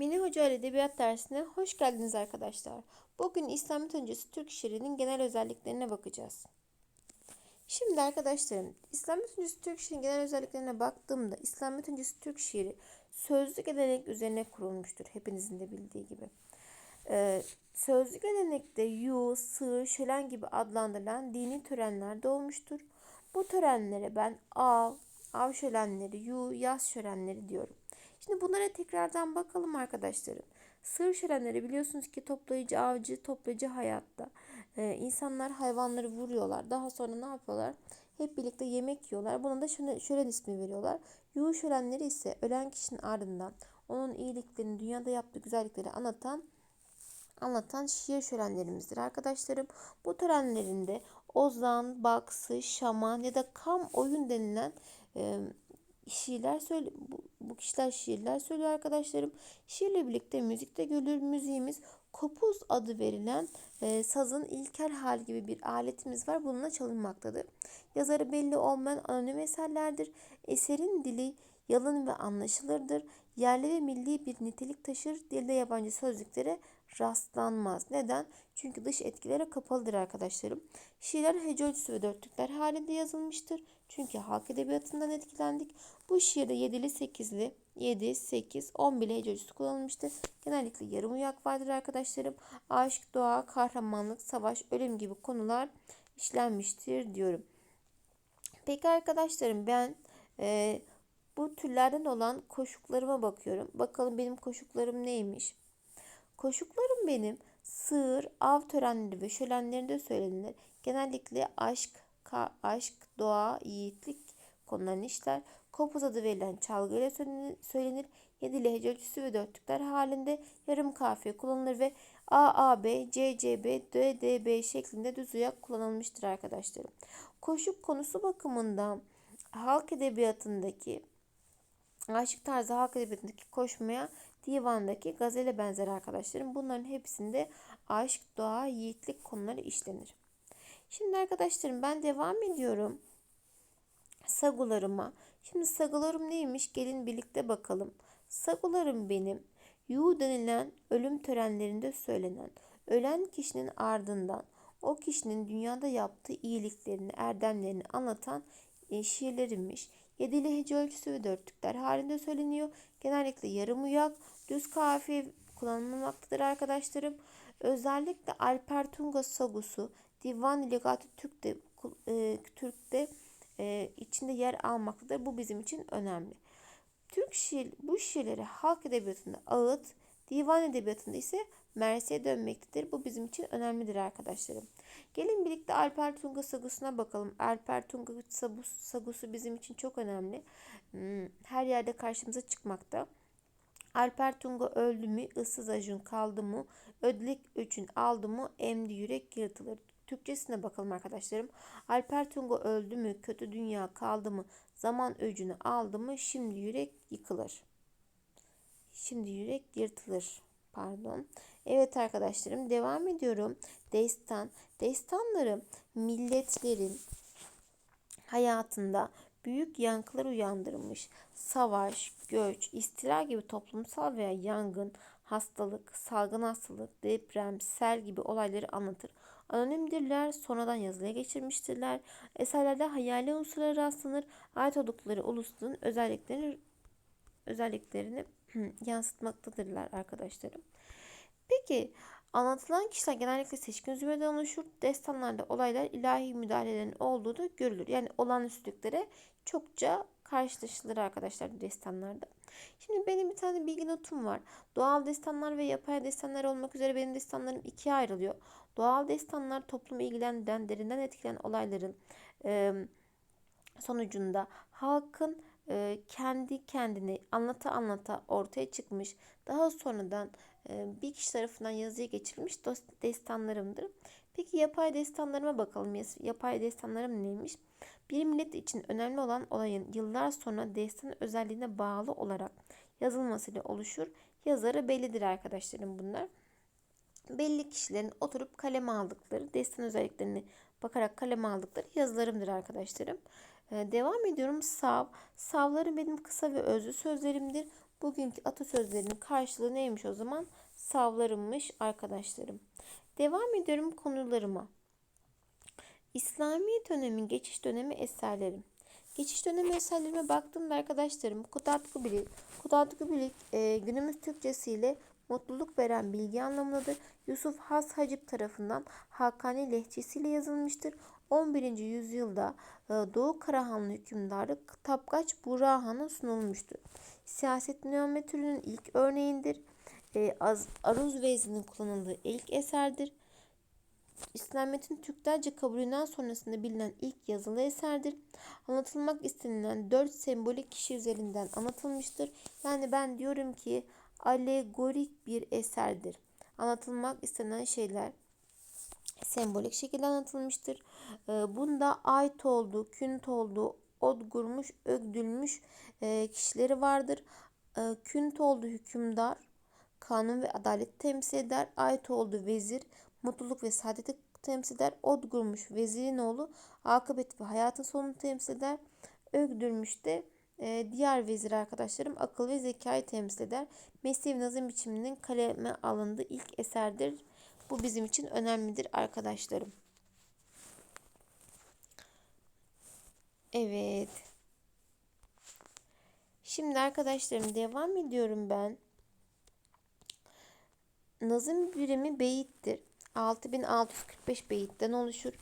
Mini Hoca ile Edebiyat dersine hoş geldiniz arkadaşlar. Bugün İslamiyet öncesi Türk şiirinin genel özelliklerine bakacağız. Şimdi arkadaşlarım, İslamiyet öncesi Türk şiirinin genel özelliklerine baktığımda İslamiyet öncesi Türk şiiri sözlü gelenek üzerine kurulmuştur. Hepinizin de bildiği gibi. Ee, sözlü gelenekte yu, sığır, şölen gibi adlandırılan dini törenler doğmuştur. Bu törenlere ben av, av şölenleri, yu, yaz şölenleri diyorum. Şimdi bunlara tekrardan bakalım arkadaşlarım. Sığır şölenleri biliyorsunuz ki toplayıcı, avcı, toplayıcı hayatta. Ee, insanlar hayvanları vuruyorlar. Daha sonra ne yapıyorlar? Hep birlikte yemek yiyorlar. Buna da şölen ismi veriyorlar. Yuhu şölenleri ise ölen kişinin ardından onun iyiliklerini, dünyada yaptığı güzellikleri anlatan anlatan şiir şölenlerimizdir arkadaşlarım. Bu törenlerinde ozan, baksı, şaman ya da kam oyun denilen e, şiirler söyle bu kişiler şiirler söylüyor arkadaşlarım. Şiirle birlikte müzik de görülür. Müziğimiz kopuz adı verilen e, sazın ilkel hal gibi bir aletimiz var. Bununla çalınmaktadır. Yazarı belli olmayan anonim eserlerdir. Eserin dili yalın ve anlaşılırdır. Yerli ve milli bir nitelik taşır. Dilde yabancı sözlüklere rastlanmaz. Neden? Çünkü dış etkilere kapalıdır arkadaşlarım. Şiirler hece ölçüsü ve dörtlükler halinde yazılmıştır. Çünkü halk edebiyatından etkilendik. Bu şiirde 7'li 8'li 7, 8, 10 bile hece ölçüsü kullanılmıştır. Genellikle yarım uyak vardır arkadaşlarım. Aşk, doğa, kahramanlık, savaş, ölüm gibi konular işlenmiştir diyorum. Peki arkadaşlarım ben e, bu türlerden olan koşuklarıma bakıyorum. Bakalım benim koşuklarım neymiş? Koşuklarım benim sığır, av törenleri ve şölenlerinde söylenir. Genellikle aşk, aşk, doğa, yiğitlik konularını işler. Kopuz adı verilen çalgıyla söylenir. Yedi lehçe ölçüsü ve dörtlükler halinde yarım kafiye kullanılır ve A, A, B, C, C, B, D, D, B şeklinde düz uyak kullanılmıştır arkadaşlarım. Koşuk konusu bakımından halk edebiyatındaki aşık tarzı halk edebiyatındaki koşmaya divandaki gazele benzer arkadaşlarım. Bunların hepsinde aşk, doğa, yiğitlik konuları işlenir. Şimdi arkadaşlarım ben devam ediyorum. Sagularıma. Şimdi sagularım neymiş? Gelin birlikte bakalım. Sagularım benim. Yu denilen ölüm törenlerinde söylenen ölen kişinin ardından o kişinin dünyada yaptığı iyiliklerini, erdemlerini anlatan e, şiirlerimmiş. Yedili hece ölçüsü ve dörtlükler halinde söyleniyor. Genellikle yarım uyak, düz kafiye kullanılmaktadır arkadaşlarım. Özellikle Alper Tunga Sagusu Divan Legatı Türk'te, e, Türk'te e, içinde yer almaktadır. Bu bizim için önemli. Türk şiir, bu şiirleri halk edebiyatında ağıt, divan edebiyatında ise Mersi'ye dönmektedir. Bu bizim için önemlidir arkadaşlarım. Gelin birlikte Alper Tunga sagusuna bakalım. Alper Tunga sagusu bizim için çok önemli. Hmm, her yerde karşımıza çıkmakta. Alper Tunga öldü mü, ıssız acun kaldı mı, ödlek üçün aldı mı, emdi yürek yırtılır. Türkçesine bakalım arkadaşlarım. Alper Tunga öldü mü, kötü dünya kaldı mı, zaman öcünü aldı mı, şimdi yürek yıkılır. Şimdi yürek yırtılır. Pardon. Evet arkadaşlarım devam ediyorum. Destan. Destanları milletlerin hayatında büyük yankılar uyandırmış. Savaş, göç, istila gibi toplumsal veya yangın, hastalık, salgın hastalık, deprem, sel gibi olayları anlatır. Anonimdirler, sonradan yazıya geçirmiştirler. Eserlerde hayali unsurlara rastlanır. Ait oldukları ulusun özelliklerini özelliklerini yansıtmaktadırlar arkadaşlarım. Peki anlatılan kişiler genellikle seçkin zümreden oluşur. Destanlarda olaylar ilahi müdahalelerin olduğu da görülür. Yani olağanüstülüklere çokça karşılaşılır arkadaşlar destanlarda. Şimdi benim bir tane bilgi notum var. Doğal destanlar ve yapay destanlar olmak üzere benim destanlarım ikiye ayrılıyor. Doğal destanlar toplumu ilgilendiren, derinden etkilenen olayların e, sonucunda halkın e, kendi kendini anlata anlata ortaya çıkmış. Daha sonradan e, bir kişi tarafından yazıya geçirilmiş destanlarımdır. Peki yapay destanlarıma bakalım. Yapay destanlarım neymiş? Bir millet için önemli olan olayın yıllar sonra destan özelliğine bağlı olarak yazılmasıyla oluşur. Yazarı bellidir arkadaşlarım bunlar. Belli kişilerin oturup kaleme aldıkları, destan özelliklerini bakarak kaleme aldıkları yazılarımdır arkadaşlarım. Ee, devam ediyorum. Sav. Savları benim kısa ve özlü sözlerimdir. Bugünkü atasözlerinin karşılığı neymiş o zaman? Savlarımmış arkadaşlarım. Devam ediyorum konularıma. İslamiyet dönemi, geçiş dönemi eserlerim. Geçiş dönemi eserlerime baktığımda arkadaşlarım Kutatku Bilik, Kutatku Bilik e, günümüz Türkçesiyle mutluluk veren bilgi anlamındadır. Yusuf Has Hacip tarafından Hakani lehçesiyle yazılmıştır. 11. yüzyılda e, Doğu Karahanlı hükümdarı Tapkaç Burhan'a sunulmuştur. Siyaset neometrinin ilk örneğindir. E, aruz vezinin kullanıldığı ilk eserdir. İslamiyet'in Türklerce kabulünden sonrasında bilinen ilk yazılı eserdir. Anlatılmak istenilen dört sembolik kişi üzerinden anlatılmıştır. Yani ben diyorum ki alegorik bir eserdir. Anlatılmak istenen şeyler sembolik şekilde anlatılmıştır. Ee, bunda ait olduğu, künt olduğu, odgurmuş, ögdülmüş e, kişileri vardır. Ee, künt olduğu hükümdar, kanun ve adalet temsil eder. Ait olduğu vezir, mutluluk ve saadeti temsil eder. Odgurmuş vezirin oğlu akıbet ve hayatın sonunu temsil eder. Ögdürmüş de e, diğer vezir arkadaşlarım akıl ve zekayı temsil eder. Mesnevi nazım biçiminin kaleme alındığı ilk eserdir. Bu bizim için önemlidir arkadaşlarım. Evet. Şimdi arkadaşlarım devam ediyorum ben. Nazım birimi beyittir. 6645 beyitten oluşur.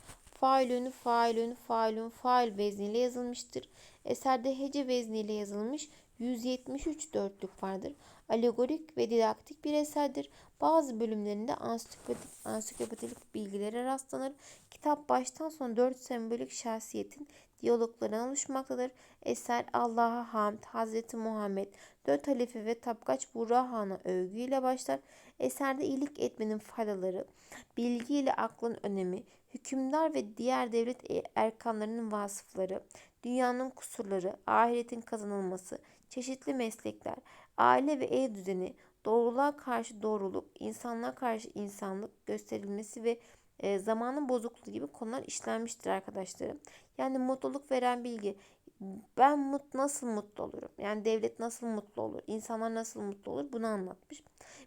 Failünü, failünü, failün, fail vezniyle yazılmıştır. Eserde hece vezniyle yazılmış 173 dörtlük vardır. Alegorik ve didaktik bir eserdir. Bazı bölümlerinde ansiklopedik, ansiklopedik bilgilere rastlanır. Kitap baştan sona dört sembolik şahsiyetin diyaloglarından oluşmaktadır. Eser Allah'a hamd, Hazreti Muhammed, dört halife ve Tapkaç Burhan'a övgüyle başlar. Eserde iyilik etmenin faydaları, bilgi ile aklın önemi, hükümdar ve diğer devlet e- erkanlarının vasıfları, dünyanın kusurları, ahiretin kazanılması, çeşitli meslekler, aile ve ev düzeni, doğruluğa karşı doğruluk, insanlığa karşı insanlık gösterilmesi ve e, zamanın bozukluğu gibi konular işlenmiştir arkadaşlarım. Yani mutluluk veren bilgi. Ben mut nasıl mutlu olurum? Yani devlet nasıl mutlu olur? İnsanlar nasıl mutlu olur? Bunu anlatmış.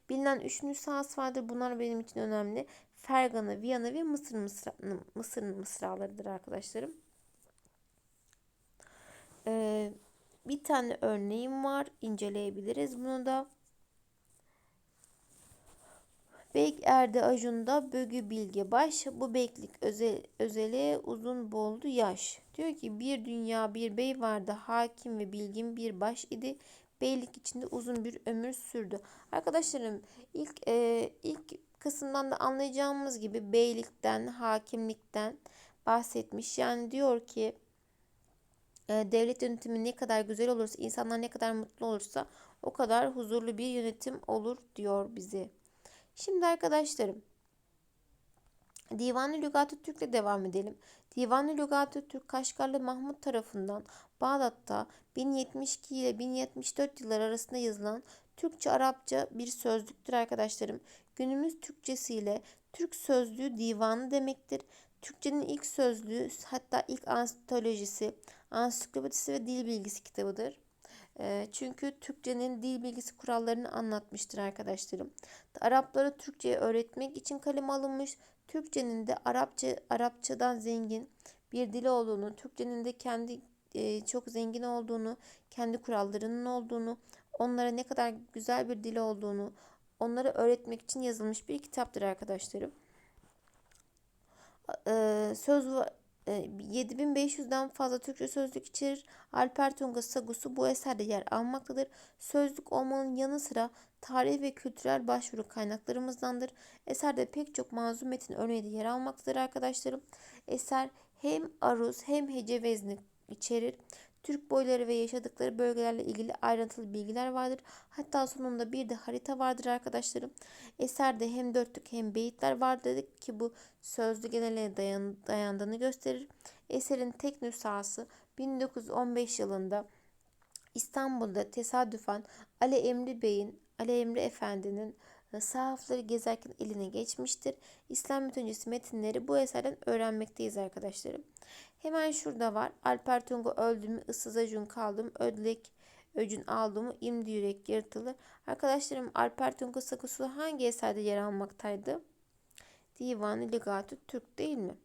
Bilinen üç nüshas vardır. Bunlar benim için önemli. Fergana, Viyana ve Mısır mısra, Mısır mısralarıdır arkadaşlarım. Ee, bir tane örneğim var. inceleyebiliriz bunu da. Beyk Erde Ajun'da bögü bilge baş. Bu beklik özel, özele uzun boldu yaş. Diyor ki bir dünya bir bey vardı. Hakim ve bilgin bir baş idi. Beylik içinde uzun bir ömür sürdü. Arkadaşlarım ilk e, ilk kısımdan da anlayacağımız gibi beylikten, hakimlikten bahsetmiş. Yani diyor ki e, devlet yönetimi ne kadar güzel olursa, insanlar ne kadar mutlu olursa o kadar huzurlu bir yönetim olur diyor bize. Şimdi arkadaşlarım Divan-ı Lügat-ı Türk'le devam edelim. Divan-ı Lügat-ı Türk Kaşgarlı Mahmut tarafından Bağdat'ta 1072 ile 1074 yıllar arasında yazılan Türkçe-Arapça bir sözlüktür arkadaşlarım. Günümüz Türkçesiyle Türk sözlüğü divanı demektir. Türkçenin ilk sözlüğü hatta ilk antolojisi, ansiklopedisi ve dil bilgisi kitabıdır. Ee, çünkü Türkçenin dil bilgisi kurallarını anlatmıştır arkadaşlarım. Araplara Türkçeyi öğretmek için kaleme alınmış. Türkçenin de Arapça Arapçadan zengin bir dil olduğunu, Türkçenin de kendi e, çok zengin olduğunu, kendi kurallarının olduğunu, onlara ne kadar güzel bir dil olduğunu, onları öğretmek için yazılmış bir kitaptır arkadaşlarım. Ee, söz 7500'den e, fazla Türkçe sözlük içerir. Alper Tunga Sagusu bu eserde yer almaktadır. Sözlük olmanın yanı sıra tarih ve kültürel başvuru kaynaklarımızdandır. Eserde pek çok manzum metin örneği de yer almaktadır arkadaşlarım. Eser hem aruz hem hece vezni içerir. Türk boyları ve yaşadıkları bölgelerle ilgili ayrıntılı bilgiler vardır. Hatta sonunda bir de harita vardır arkadaşlarım. Eserde hem dörtlük hem beyitler var dedik ki bu sözlü genele dayan, dayandığını gösterir. Eserin tek nüshası 1915 yılında İstanbul'da tesadüfen Ali Emri Bey'in, Ali Emri Efendi'nin sahafları gezerken eline geçmiştir. İslam öncesi metinleri bu eserden öğrenmekteyiz arkadaşlarım. Hemen şurada var. Alper Tunga öldü mü ıssız acun kaldım. Ödlek öcün aldı imdi yürek yırtılır. Arkadaşlarım Alper Tungus Sakusu hangi eserde yer almaktaydı? Divanı Ligatü Türk değil mi?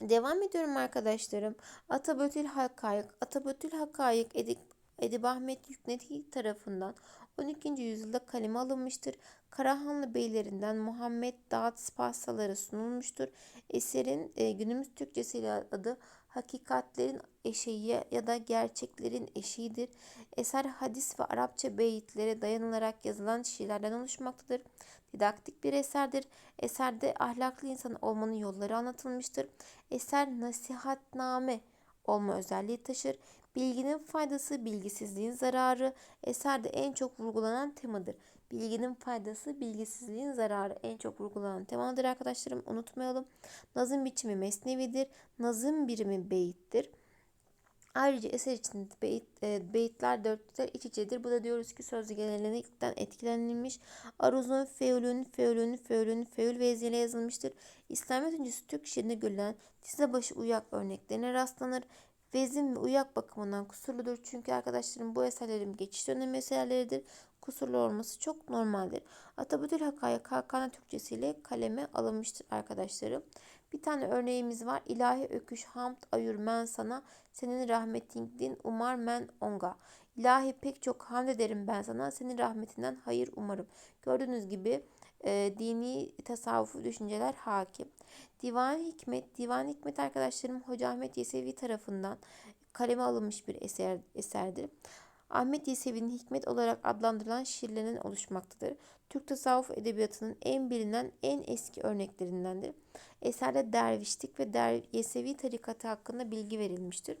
Devam ediyorum arkadaşlarım. Atabötül Hakayık. Atabötül Hakayık Edip, Edip Ahmet Yükneti tarafından 12. yüzyılda kaleme alınmıştır. Karahanlı beylerinden Muhammed Dağıt Spassaları sunulmuştur. Eserin e, günümüz Türkçesiyle adı Hakikatlerin Eşeği ya da Gerçeklerin Eşiğidir. Eser hadis ve Arapça beyitlere dayanılarak yazılan şiirlerden oluşmaktadır. Didaktik bir eserdir. Eserde ahlaklı insan olmanın yolları anlatılmıştır. Eser nasihatname olma özelliği taşır. Bilginin faydası, bilgisizliğin zararı eserde en çok vurgulanan temadır. Bilginin faydası, bilgisizliğin zararı en çok vurgulanan temadır arkadaşlarım. Unutmayalım. Nazım biçimi mesnevidir. Nazım birimi beyittir. Ayrıca eser içinde beyit, e, beyitler dörtlükler iç içedir. Bu da diyoruz ki sözlü gelenekten etkilenilmiş. Aruzun feulün, feulün, feulün, feul vezniyle yazılmıştır. İslamiyet öncesi Türk şiirinde görülen dize başı uyak örneklerine rastlanır. Vezin ve uyak bakımından kusurludur. Çünkü arkadaşlarım bu eserlerin geçiş dönemi eserleridir. Kusurlu olması çok normaldir. Atabütül Hakayık Hakan'a Türkçesiyle kaleme alınmıştır arkadaşlarım. Bir tane örneğimiz var. İlahi öküş hamd ayur men sana senin rahmetin umar men onga. İlahi pek çok hamd ederim ben sana senin rahmetinden hayır umarım. Gördüğünüz gibi e, dini tasavvufu düşünceler hakim. Divan Hikmet, Divan Hikmet arkadaşlarım Hoca Ahmet Yesevi tarafından kaleme alınmış bir eser, eserdir. Ahmet Yesevi'nin hikmet olarak adlandırılan şiirlerinin oluşmaktadır. Türk tasavvuf edebiyatının en bilinen en eski örneklerindendir. Eserde dervişlik ve der Yesevi tarikatı hakkında bilgi verilmiştir.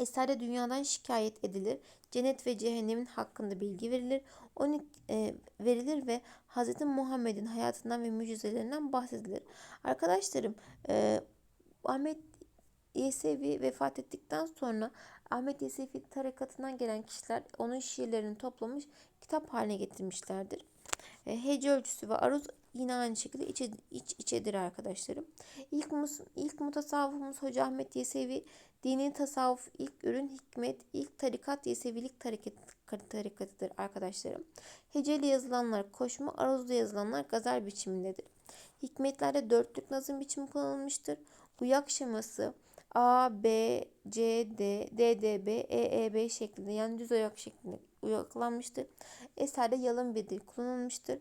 Eserde dünyadan şikayet edilir. Cennet ve cehennemin hakkında bilgi verilir. 12 e, verilir ve Hz. Muhammed'in hayatından ve mucizelerinden bahsedilir. Arkadaşlarım e, Ahmet Yesevi vefat ettikten sonra Ahmet Yesevi tarikatından gelen kişiler onun şiirlerini toplamış kitap haline getirmişlerdir. E, hece ölçüsü ve aruz yine aynı şekilde iç, iç içedir arkadaşlarım. İlk, mus, ilk mutasavvufumuz Hoca Ahmet Yesevi dini tasavvuf ilk ürün hikmet ilk tarikat Yesevilik tarikat, tarikatıdır arkadaşlarım. Heceli yazılanlar koşma aruzlu yazılanlar gazel biçimindedir. Hikmetlerde dörtlük nazım biçimi kullanılmıştır. Uyak şeması A, B, C, D, D, D, B, E, E, B şeklinde yani düz ayak şeklinde uyaklanmıştır. Eserde yalın bir dil kullanılmıştır.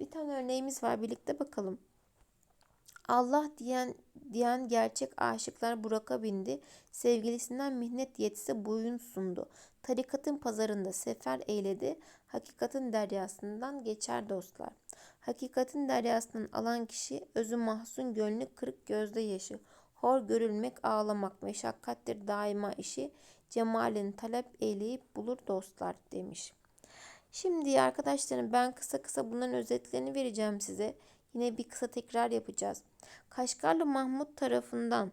Bir tane örneğimiz var birlikte bakalım. Allah diyen diyen gerçek aşıklar Burak'a bindi. Sevgilisinden minnet yetse boyun sundu. Tarikatın pazarında sefer eyledi. Hakikatin deryasından geçer dostlar. Hakikatin deryasından alan kişi özü mahzun gönlü kırık gözde yaşı. Hor görülmek ağlamak meşakkattir daima işi. Cemalini talep eyleyip bulur dostlar demiş. Şimdi arkadaşlarım ben kısa kısa bunların özetlerini vereceğim size. Yine bir kısa tekrar yapacağız. Kaşgarlı Mahmut tarafından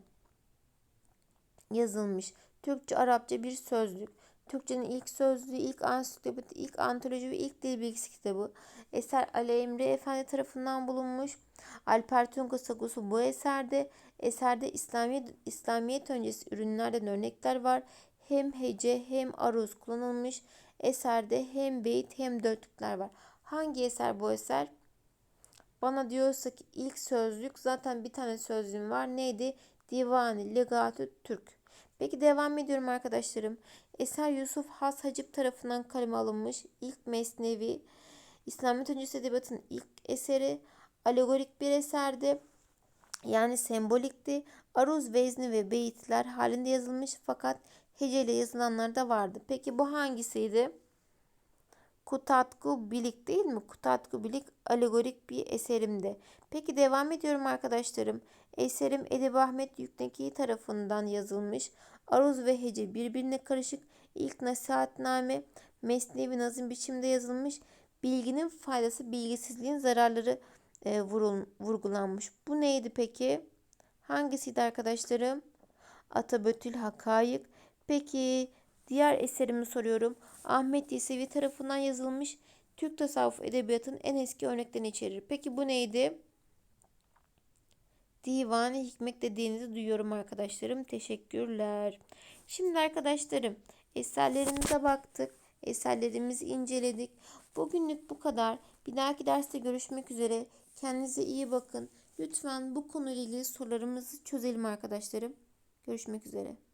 yazılmış Türkçe Arapça bir sözlük. Türkçenin ilk sözlüğü, ilk ansiklopedi, ilk antoloji ve ilk dil bilgisi kitabı. Eser Ali Emre Efendi tarafından bulunmuş. Alper Tunga Sagusu bu eserde. Eserde İslamiyet, İslamiyet öncesi ürünlerden örnekler var. Hem hece hem aruz kullanılmış. Eserde hem beyit hem dörtlükler var. Hangi eser bu eser? Bana diyorsa ki ilk sözlük zaten bir tane sözlüğüm var. Neydi? Divani Legatü Türk. Peki devam ediyorum arkadaşlarım. Eser Yusuf Has Hacip tarafından kaleme alınmış ilk mesnevi. İslamiyet öncesi edebiyatın ilk eseri. Alegorik bir eserdi. Yani sembolikti. Aruz, vezni ve beyitler halinde yazılmış fakat heceyle yazılanlar da vardı. Peki bu hangisiydi? Kutatku Bilik değil mi? Kutatku Bilik alegorik bir eserimdi. Peki devam ediyorum arkadaşlarım. Eserim Edip Ahmet Yükneki tarafından yazılmış. Aruz ve hece birbirine karışık. İlk nasihatname mesnevi nazım biçimde yazılmış. Bilginin faydası, bilgisizliğin zararları e, vurul, vurgulanmış. Bu neydi peki? Hangisiydi arkadaşlarım? Atabötül Hakayık. Peki diğer eserimi soruyorum. Ahmet Yesevi tarafından yazılmış Türk tasavvuf edebiyatının en eski örneklerini içerir. Peki bu neydi? Divan-ı Hikmet dediğinizi duyuyorum arkadaşlarım. Teşekkürler. Şimdi arkadaşlarım Eserlerimize baktık. Eserlerimizi inceledik. Bugünlük bu kadar. Bir dahaki derste görüşmek üzere. Kendinize iyi bakın. Lütfen bu konuyla ilgili sorularımızı çözelim arkadaşlarım. Görüşmek üzere.